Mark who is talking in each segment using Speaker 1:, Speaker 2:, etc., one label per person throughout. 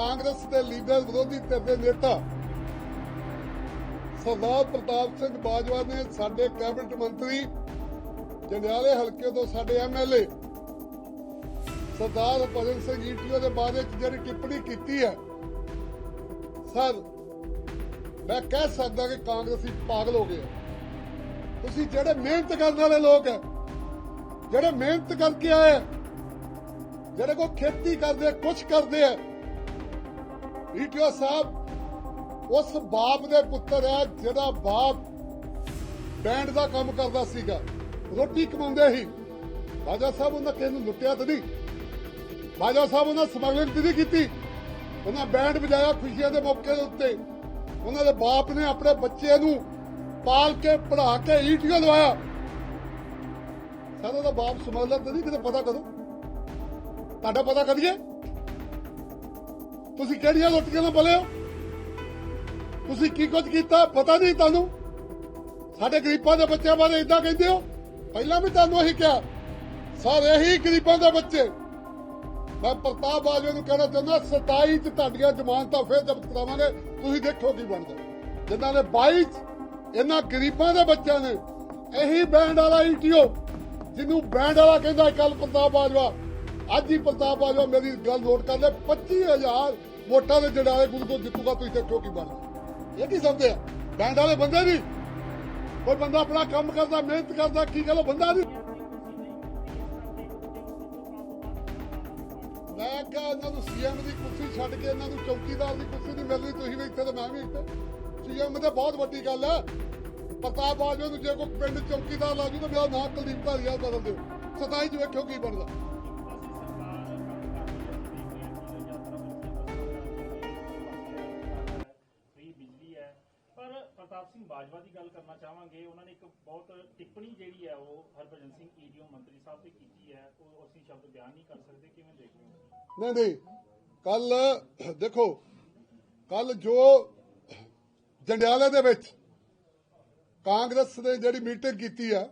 Speaker 1: ਕਾਂਗਰਸ ਦੇ ਲੀਡਰ ਵਿਰੋਧੀ ਧਿਰ ਦੇ ਨੇਤਾ ਸਰਦਾਰ ਪ੍ਰਤਾਪ ਸਿੰਘ ਬਾਜਵਾ ਨੇ ਸਾਡੇ ਕੈਬਨਿਟ ਮੰਤਰੀ ਜੰਡਿਆਲੇ ਹਲਕੇ ਤੋਂ ਸਾਡੇ ਐਮਐਲਏ ਸਰਦਾਰ ਭਜਨ ਸਿੰਘ ਈਟੀਓ ਦੇ ਬਾਰੇ ਜਿਹੜੀ ਟਿੱਪਣੀ ਕੀਤੀ ਹੈ ਸਰ ਮੈਂ ਕਹਿ ਸਕਦਾ ਕਿ ਕਾਂਗਰਸੀ ਪਾਗਲ ਹੋ ਗਏ ਤੁਸੀਂ ਜਿਹੜੇ ਮਿਹਨਤ ਕਰਨ ਵਾਲੇ ਲੋਕ ਹੈ ਜਿਹੜੇ ਮਿਹਨਤ ਕਰਕੇ ਆਏ ਜਿਹੜੇ ਕੋ ਖੇਤੀ ਕਰਦੇ ਆ, ਕੁਛ ਕਰਦੇ ਆ ਈਟੀਓ ਸਾਹਿਬ? ਉਸ ਬਾਪ ਦੇ ਪੁੱਤਰ ਆ ਜਿਹੜਾ ਬਾਪ ਬੈਂਡ ਦਾ ਕੰਮ ਕਰਦਾ ਸੀਗਾ। ਰੋਟੀ ਕਮਾਉਂਦੇ ਸੀ। ਬਾਜਾ ਸਾਹਿਬ ਉਹਨਾਂ ਕਿਸੇ ਨੂੰ ਲੁੱਟਿਆ ਤਾਂ ਨਹੀਂ। ਬਾਜਾ ਸਾਹਿਬ ਉਹਨਾਂ ਸਮਗਲਿੰਗ ਤਾਂ ਨਹੀਂ ਕੀਤੀ। ਉਹਨਾਂ ਬੈਂਡ ਵਜਾਇਆ ਖੁਸ਼ੀਆਂ ਦੇ ਮੌਕੇ ਦੇ ਉੱਤੇ। ਉਹਨਾਂ ਦੇ ਬਾਪ ਨੇ ਆਪਣੇ ਬੱਚੇ ਨੂੰ ਪਾਲ ਕੇ, ਪੜ੍ਹਾ ਕੇ ਈਟੀਓ ਲਵਾਇਆ। ਸਾਡਾ ਦਾ ਬਾਪ ਸਮਗਲਰ ਤਾਂ ਨਹੀਂ, ਕਿਤੇ ਪਤਾ ਕਰੋ। ਤੁਹਾਡਾ ਪਤਾ ਕਰੀਏ? ਤੁਸੀਂ ਕਿਹੜੀਆਂ ਲੁੱਟੀਆਂ ਨਾਲ ਬਲੇ ਹੋ? ਤੁਸੀਂ ਕੀ ਕੁਝ ਕੀਤਾ? ਪਤਾ ਨਹੀਂ ਤੁਹਾਨੂੰ? ਸਾਡੇ ਗਰੀਬਾਂ ਦੇ ਬੱਚਿਆਂ ਬਾਰੇ ਇਦਾਂ ਕਹਿੰਦੇ ਹੋ? ਪਹਿਲਾਂ ਵੀ ਤੁਹਾਨੂੰ ਇਹੀ ਕਿਹਾ। ਸਾਰੇ, ਇਹੀ ਗਰੀਬਾਂ ਦੇ ਬੱਚੇ। ਮੈਂ ਪ੍ਰਤਾਪ ਬਾਜਵਾ ਨੂੰ ਕਹਿਣਾ ਚਾਹੁੰਦਾ 27 ਚ ਤੁਹਾਡੀਆਂ ਜ਼ਮਾਨਤਾਂ ਫੇਰ ਜ਼ਬਤ ਕਰਾਵਾਂਗੇ। ਤੁਸੀਂ ਦੇਖੋ ਕੀ ਬਣਦਾ। ਜਿਨ੍ਹਾਂ ਨੇ 22 ਚ ਇਹਨਾਂ ਗਰੀਬਾਂ ਦੇ ਬੱਚਿਆਂ ਨੇ ਇਹੀ ਬੈਂਡ ਵਾਲਾ ਈਟੀਓ, ਜਿਹਨੂੰ ਬੈਂਡ ਵਾਲਾ ਕਹਿੰਦਾ ਕੱਲ ਪ੍ਰਤਾਪ ਬਾਜਵਾ। ਅੱਜ ਹੀ ਪ੍ਰਤਾਪ ਬਾਜਵਾ ਮੇਰੀ ਗੱਲ ਨੋਟ ਕਰ ਲੈ 25000 ਵੋਟਾਂ ਦੇ ਜੜਾਲੇ ਗੁਰੂ ਤੋਂ ਜਿੱਤੂਗਾ ਤੁਸੀਂ ਦੇਖੋ ਕੀ ਬਣਦਾ। ਇਹ ਕੀ ਸਮਝਦੇ ਆ? ਬੈਂਡ ਵਾਲੇ ਬੰਦੇ ਨਹੀਂ ਕੋਈ ਬੰਦਾ ਆਪਣਾ ਕੰਮ ਕਰਦਾ, ਮਿਹਨਤ ਕਰਦਾ, ਕੀ ਗੱਲ ਬੰਦਾ ਨਹੀਂ। ਮੈਂ ਕਿਹਾ ਇਹਨਾਂ ਨੂੰ ਸੀਐਮ ਦੀ ਕੁਰਸੀ ਛੱਡ ਕੇ ਇਹਨਾਂ ਨੂੰ ਚੌਕੀਦਾਰ ਦੀ ਕੁਰਸੀ ਨਹੀਂ ਰਹੀ ਤੁਸੀਂ ਵੀ ਇੱਥੇ ਤੇ ਮੈਂ ਵੀ ਇੱਥੇ। ਸੀਐਮ ਤੇ ਬਹੁਤ ਵੱਡੀ ਗੱਲ ਹੈ ਪ੍ਰਤਾਪ ਬਾਜਵਾ ਨੂੰ ਜੇ ਕੋਈ ਪਿੰਡ ਚੌਕੀਦਾਰ ਲਾ ਜੂ ਤਾਂ ਮੇਰਾ ਨਾਂ ਕੁਲਦੀਪ ਧਾਲੀਵਾਲ ਬਦਲ ਦਿਓ। 27 ਚ ਵੇਖਿਓ ਕੀ ਬਣਦਾ।
Speaker 2: ਪਰ ਪ੍ਰਤਾਪ ਸਿੰਘ ਬਾਜਵਾ ਦੀ ਗੱਲ ਕਰਨਾ ਚਾਹਾਂਗੇ, ਉਹਨਾਂ ਨੇ ਇੱਕ ਬਹੁਤ ਟਿੱਪਣੀ ਜਿਹੜੀ ਹੈ ਉਹ ਹਰਭਜਨ ਸਿੰਘ ਈਡੀਓ ਮੰਤਰੀ ਸਾਹਿਬ ਤੇ ਕੀਤੀ ਹੈ। ਉਹ ਅਸੀਂ ਸ਼ਬਦ ਬਿਆਨ ਨਹੀਂ ਕਰ ਸਕਦੇ, ਕਿਵੇਂ ਦੇਖਦੇ ਹੋ?
Speaker 1: ਨਹੀਂ ਨਹੀਂ, ਕੱਲ, ਦੇਖੋ, ਕੱਲ ਜੋ ਜੰਡਿਆਲੇ ਦੇ ਵਿੱਚ ਕਾਂਗਰਸ ਨੇ ਜਿਹੜੀ ਮੀਟਿੰਗ ਕੀਤੀ ਆ,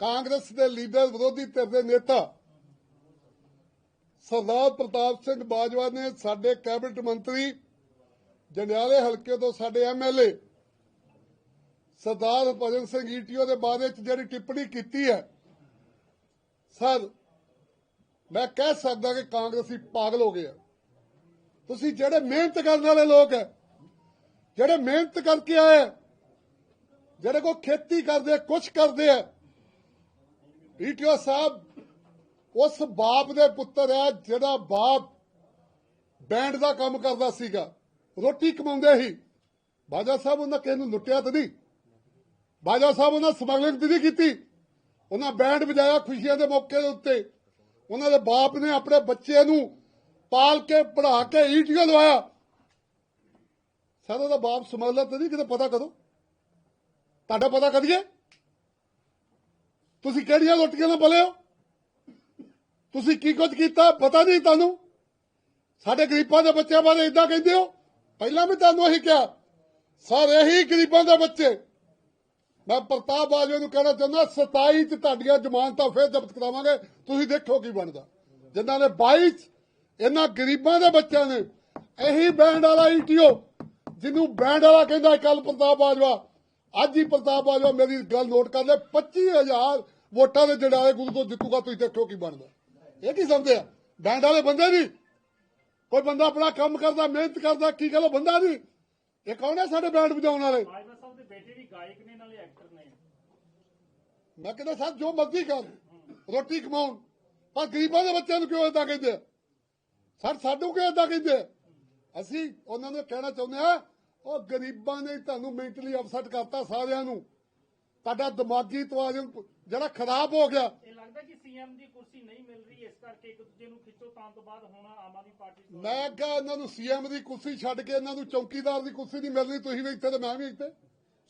Speaker 1: ਕਾਂਗਰਸ ਦੇ ਲੀਡਰ ਵਿਰੋਧੀ ਧਿਰ ਦੇ ਨੇਤਾ ਸਰਦਾਰ ਪ੍ਰਤਾਪ ਸਿੰਘ ਬਾਜਵਾ ਨੇ ਸਾਡੇ ਕੈਬਨਿਟ ਮੰਤਰੀ ਜੰਡਿਆਲੇ ਹਲਕੇ ਤੋਂ ਸਾਡੇ ਐਮਐਲਏ ਸਰਦਾਰ ਭਜਨ ਸਿੰਘ ਈਟੀਓ ਦੇ ਬਾਰੇ ਚ ਜਿਹੜੀ ਟਿੱਪਣੀ ਕੀਤੀ ਹੈ ਸਰ ਮੈਂ ਕਹਿ ਸਕਦਾ ਕਿ ਕਾਂਗਰਸੀ ਪਾਗਲ ਹੋ ਗਏ ਆ। ਤੁਸੀਂ ਜਿਹੜੇ ਮਿਹਨਤ ਕਰਨ ਵਾਲੇ ਲੋਕ ਹੈ ਜਿਹੜੇ ਮਿਹਨਤ ਕਰਕੇ ਆਏ ਜਿਹੜੇ ਕੋ ਖੇਤੀ ਕਰਦੇ ਆ, ਕੁਛ ਕਰਦੇ ਆ ਈਟੀਓ ਸਾਹਿਬ ਉਸ ਬਾਪ ਦੇ ਪੁੱਤਰ ਹੈ ਜਿਹੜਾ ਬਾਪ ਬੈਂਡ ਦਾ ਕੰਮ ਕਰਦਾ ਸੀਗਾ। ਰੋਟੀ ਕਮਾਉਂਦੇ ਸੀ। ਬਾਜਾ ਸਾਹਿਬ ਉਹਨਾਂ ਕਿਸੇ ਨੂੰ ਲੁੱਟਿਆ ਤਾਂ ਨਹੀਂ। ਬਾਜਾ ਸਾਹਿਬ ਉਹਨਾਂ ਸਮਗਲਿੰਗ ਤਾਂ ਨਹੀਂ ਕੀਤੀ। ਉਹਨਾਂ ਬੈਂਡ ਵਜਾਇਆ ਖੁਸ਼ੀਆਂ ਦੇ ਮੌਕੇ ਦੇ ਉੱਤੇ। ਉਹਨਾਂ ਦੇ ਬਾਪ ਨੇ ਆਪਣੇ ਬੱਚੇ ਨੂੰ ਪਾਲ ਕੇ, ਪੜ੍ਹਾ ਕੇ ਈਟੀਓ ਲਵਾਇਆ। ਸਾਡਾ ਦਾ ਬਾਪ ਸਮਗਲਰ ਤਾਂ ਨਹੀਂ, ਕਿਤੇ ਪਤਾ ਕਰੋ। ਤੁਹਾਡਾ ਪਤਾ ਕਰੀਏ। ਤੁਸੀਂ ਕਿਹੜੀਆਂ ਲੁੱਟੀਆਂ ਨਾਲ ਬਲੇ ਹੋ? ਤੁਸੀਂ ਕੀ ਕੁਝ ਕੀਤਾ? ਪਤਾ ਨਹੀਂ ਤੁਹਾਨੂੰ। ਸਾਡੇ ਗਰੀਬਾਂ ਦੇ ਬੱਚਿਆਂ ਬਾਰੇ ਇਦਾਂ ਕਹਿੰਦੇ ਹੋ। ਪਹਿਲਾਂ ਵੀ ਤੁਹਾਨੂੰ ਇਹੀ ਕਿਹਾ, ਸਾਰੇ, ਇਹੀ ਗਰੀਬਾਂ ਦੇ ਬੱਚੇ। ਮੈਂ ਪ੍ਰਤਾਪ ਬਾਜਵਾ ਨੂੰ ਕਹਿਣਾ ਚਾਹੁੰਦਾ 27 ਚ ਤੁਹਾਡੀਆਂ ਜ਼ਮਾਨਤਾਂ ਫੇਰ ਜ਼ਬਤ ਕਰਾਵਾਂਗੇ, ਤੁਸੀਂ ਦੇਖੋ ਕੀ ਬਣਦਾ। ਜਿਨ੍ਹਾਂ ਨੇ 22 ਚ ਇਹਨਾਂ ਗਰੀਬਾਂ ਦੇ ਬੱਚਿਆਂ ਨੇ, ਇਹੀ ਬੈਂਡ ਵਾਲਾ ਈਟੀਓ, ਜਿਹਨੂੰ ਬੈਂਡ ਵਾਲਾ ਕਹਿੰਦਾ ਕੱਲ ਪ੍ਰਤਾਪ ਬਾਜਵਾ। ਅੱਜ ਹੀ ਪ੍ਰਤਾਪ ਬਾਜਵਾ ਮੇਰੀ ਗੱਲ ਨੋਟ ਕਰ ਲੈ 25000 ਵੋਟਾਂ ਦੇ ਜੜਾਲੇ ਗੁਰੂ ਤੋਂ ਜਿੱਤੂਗਾ, ਤੁਸੀਂ ਦੇਖੋ ਕੀ ਬਣਦਾ। ਇਹ ਕੀ ਸਮਝਦੇ ਆ ਬੈਂਡ ਵਾਲੇ ਬੰਦੇ ਨਹੀਂ। ਕੋਈ ਬੰਦਾ ਆਪਣਾ ਕੰਮ ਕਰਦਾ ਮਿਹਨਤ ਕਰਦਾ ਕੀ ਗੱਲ ਬੰਦਾ ਨਹੀਂ। ਇਹ ਕੌਣ ਹੈ ਸਾਡੇ ਬੈਂਡ ਵਜਾਉਣ ਵਾਲੇ?
Speaker 2: ਬਾਜਵਾ ਸਾਹਿਬ ਦੇ ਬੇਟੇ ਵੀ ਗਾਇਕ ਨੇ ਨਾਲੇ ਐਕਟਰ ਨੇ।
Speaker 1: ਮੈਂ ਕਹਿੰਦਾ ਸਰ ਜੋ ਮਰਜ਼ੀ ਕਰ ਰੋਟੀ ਕਮਾਉਣ ਪਰ ਗਰੀਬਾਂ ਦੇ ਬੱਚਿਆਂ ਨੂੰ ਕਿਉਂ ਏਦਾਂ ਕਹਿੰਦੇ ਸਰ ਸਾਨੂੰ ਕਿਉਂ ਏਦਾਂ ਕਹਿੰਦੇ ਅਸੀਂ ਉਹਨਾਂ ਨੂੰ ਕਹਿਣਾ ਚਾਹੁੰਦੇ ਆ ਉਹ ਗਰੀਬਾਂ ਨੇ ਤੁਹਾਨੂੰ ਮੈਂਟਲੀ ਅਪਸੈਟ ਕਰਤਾ ਸਾਰਿਆਂ ਨੂੰ। ਤੁਹਾਡਾ ਦਿਮਾਗੀ ਤਵਾਜ਼ਨ ਜਿਹੜਾ ਖਰਾਬ ਹੋ ਗਿਆ
Speaker 2: ਲੱਗਦਾ ਕਿ ਸੀਐਮ ਦੀ ਕੁਰਸੀ ਨਹੀਂ ਮਿਲ ਰਹੀ ਇਸ ਕਰਕੇ ਇੱਕ ਦੂਜੇ ਨੂੰ ਖਿੱਚੋ ਤਾਂ ਤੋਂ ਬਾਅਦ ਹੁਣ ਆਮ ਆਦਮੀ ਪਾਰਟੀ ਤੋਂ-
Speaker 1: ਮੈਂ ਕਿਹਾ ਇਹਨਾਂ ਨੂੰ ਸੀਐਮ ਦੀ ਕੁਰਸੀ ਛੱਡ ਕੇ ਇਹਨਾਂ ਨੂੰ ਚੌਕੀਦਾਰ ਦੀ ਕੁਰਸੀ ਨਹੀਂ ਮਿਲਣੀ ਤੁਸੀਂ ਵੀ ਇੱਥੇ ਤੇ ਮੈਂ ਵੀ ਇੱਥੇ।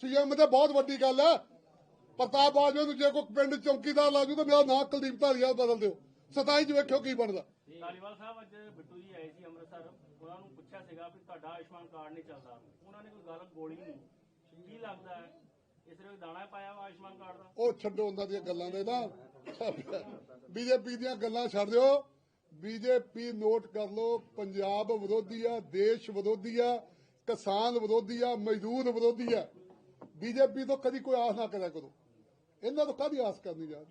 Speaker 1: ਸੀਐਮ ਤੇ ਬਹੁਤ ਵੱਡੀ ਗੱਲ ਹੈ। ਪ੍ਰਤਾਪ ਬਾਜਵਾ ਨੂੰ ਜੇ ਕੋਈ ਪਿੰਡ ਚੌਕੀਦਾਰ ਲਾ ਜੂ ਤਾਂ ਮੇਰਾ ਨਾਂ ਕੁਲਦੀਪ ਧਾਲੀਵਾਲ ਬਦਲ ਦਿਓ। 27 ਚ ਵੇਖਿਓ ਕੀ ਬਣਦਾ।
Speaker 3: ਧਾਲੀਵਾਲ ਸਾਹਿਬ ਅੱਜ ਬਿੱਟੂ ਜੀ ਆਏ ਸੀ ਅੰਮ੍ਰਿਤਸਰ ਉਹਨਾਂ ਨੂੰ ਪੁੱਛਿਆ ਸੀਗਾ ਵੀ ਤੁਹਾਡਾ ਆਯੁਸ਼ਮਾਨ ਕਾਰਡ ਨਹੀਂ ਚੱਲਦਾ। ਉਹਨਾਂ ਨੇ ਕੋਈ ਗੱਲ ਗੋਲੀ ਨਹੀਂ। ਕੀ ਲੱਗਦਾ ਹੈ?
Speaker 1: ਉਹ ਛੱਡੋ ਉਹਨਾਂ ਦੀਆਂ ਗੱਲਾਂ ਦੇ ਨਾ। ਬੀਜੇਪੀ ਦੀਆਂ ਗੱਲਾਂ ਛੱਡ ਦਿਓ। ਬੀਜੇਪੀ ਨੋਟ ਕਰ ਲਓ, ਪੰਜਾਬ ਵਿਰੋਧੀ ਆ, ਦੇਸ਼ ਵਿਰੋਧੀ ਆ, ਕਿਸਾਨ ਵਿਰੋਧੀ ਆ, ਮਜ਼ਦੂਰ ਵਿਰੋਧੀ ਆ। ਬੀਜੇਪੀ ਤੋਂ ਕਦੀ ਕੋਈ ਆਸ ਨਾ ਕਰਿਆ ਕਰੋ। ਇਹਨਾਂ ਤੋਂ ਕਾਦੀ ਆਸ ਕਰਨੀ ਯਾਰ